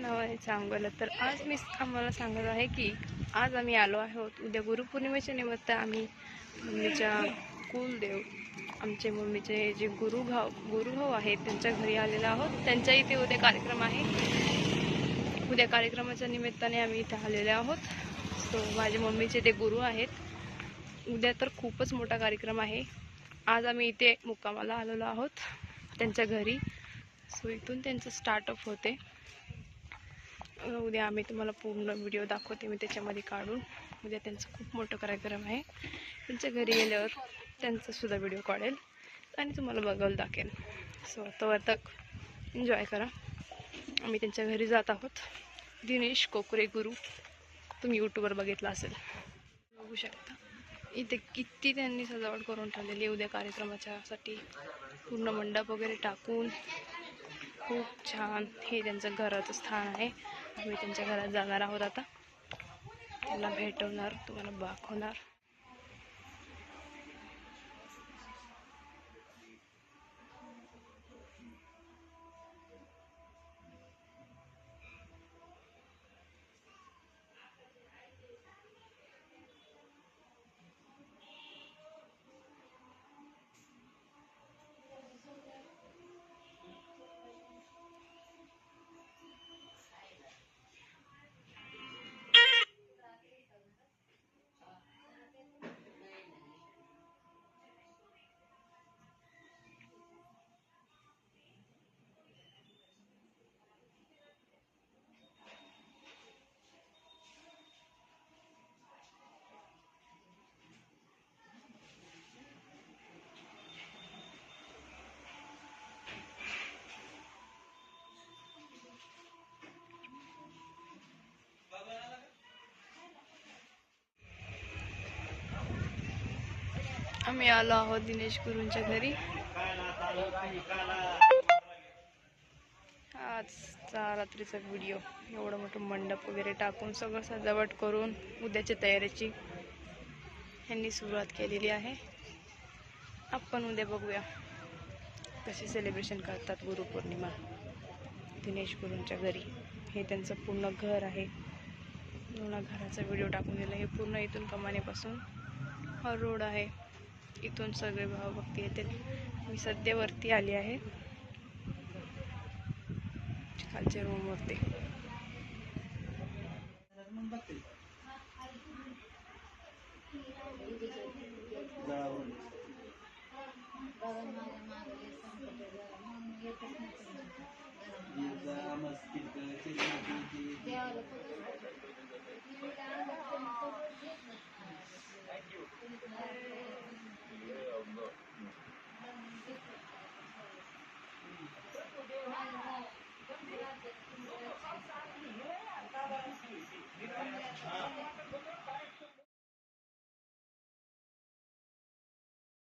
नाव आहे सांगायला तर आज मी आम्हाला सांगत आहे की आज आम्ही आलो आहोत. उद्या गुरुपौर्णिमेच्या निमित्त आम्ही मम्मीच्या कुलदेव आमचे मम्मीचे जे गुरुभाव गुरुभाव आहेत त्यांच्या घरी आलेलो आहोत. त्यांच्या इथे उद्या कार्यक्रम आहे. उद्या कार्यक्रमाच्या निमित्ताने आम्ही इथे आलेले आहोत. सो माझ्या मम्मीचे ते गुरु आहेत. उद्या तर खूपच मोठा कार्यक्रम आहे. आज आम्ही इथे मुक्कामाला आलेलो आहोत त्यांच्या घरी. सो इथून त्यांचं स्टार्टअप होते. उद्या आम्ही तुम्हाला पूर्ण व्हिडिओ दाखवते मी त्याच्यामध्ये काढून. उद्या त्यांचं खूप मोठं कार्यक्रम आहे. त्यांच्या घरी गेल्यावर त्यांचासुद्धा व्हिडिओ काढेल. आणि तुम्हाला बघायला दाखेल. सो तोवर तक एन्जॉय करा. आम्ही त्यांच्या घरी जात आहोत. दिनेश कोकरे गुरु तुम्ही यूट्यूबवर बघितला असेल. बघू शकता. इथे किती त्यांनी सजावट करून ठेवलेली आहे. उद्या कार्यक्रमाच्यासाठी पूर्ण मंडप वगैरे टाकून खूप छान हे त्यांचं घराचं स्थान आहे. आम्ही त्यांच्या घरात जाणार आहोत आता. त्यांना भेटवणार तुम्हाला दाखवणार. आम्ही आलो आहोत दिनेश गुरूंच्या घरी. आजचा रात्रीचा व्हिडिओ एवढं मोठं मंडप वगैरे टाकून सगळं सजावट करून उद्याच्या तयारीची यांनी सुरुवात केलेली आहे. आपण उद्या बघूया कसे सेलिब्रेशन करतात गुरुपौर्णिमा दिनेश गुरूंच्या घरी. हे त्यांचं पूर्ण घर आहे. पूर्ण घराचा व्हिडिओ टाकून दिला. हे पूर्ण इथून कमानेपासून हा रोड आहे. इथून सगळे भावभक्ती येतील. मी सध्या वरती आली आहे. खालच्या रूमवरती